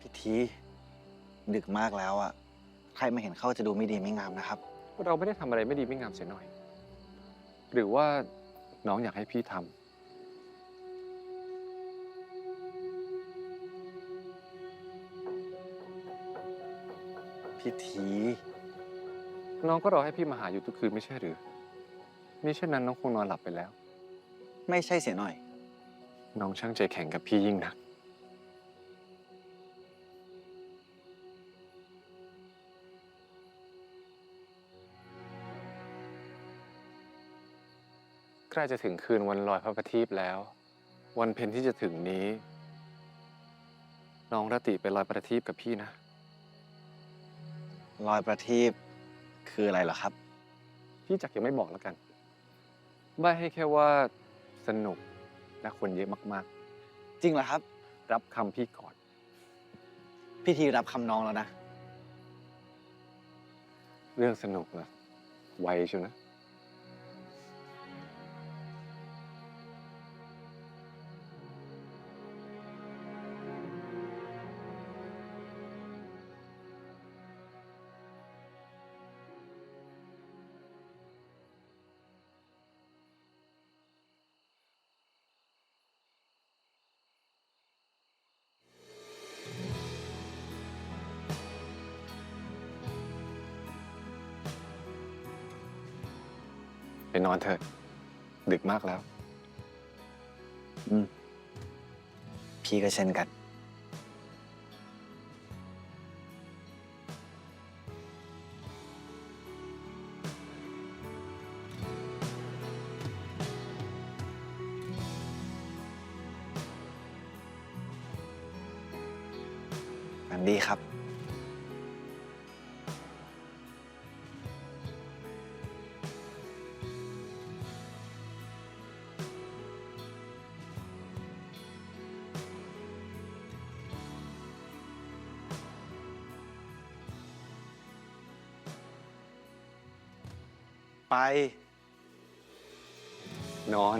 พิธีดึกมากแล้วอะใครมาเห็นเข้าจะดูไม่ดีไม่งามนะครับ เราไม่ได้ทำอะไรไม่ดีไม่งามเสียหน่อย หรือว่าน้องอยากให้พี่ทำพิธีน้องก็รอให้พี่มาหาอยู่ทุกคืนไม่ใช่หรือมิเช่นนั้นน้องคงนอนหลับไปแล้ว ไม่ใช่เสียหน่อย น้องช่างใจแข็งกับพี่ยิ่งนัก ใกล้จะถึงคืนวันลอยพระประทีปแล้ว วันเพ็ญที่จะถึงนี้ น้องรติไปลอยประทีปกับพี่นะ รอยประทีปคืออะไรเหรอครับ พี่จักยังไม่บอกแล้วกันใบให้แค่ว่าสนุกและคนเยอะมากจริงเหรอครับ ๆ รับคำพี่ก่อนพิธีรับคำน้องแล้วนะ เรื่องสนุกนะไวเชียวนะ นอนเถอะ ดึกมากแล้ว อืม พี่ก็เช่นกันอันดีครับ ไป นอน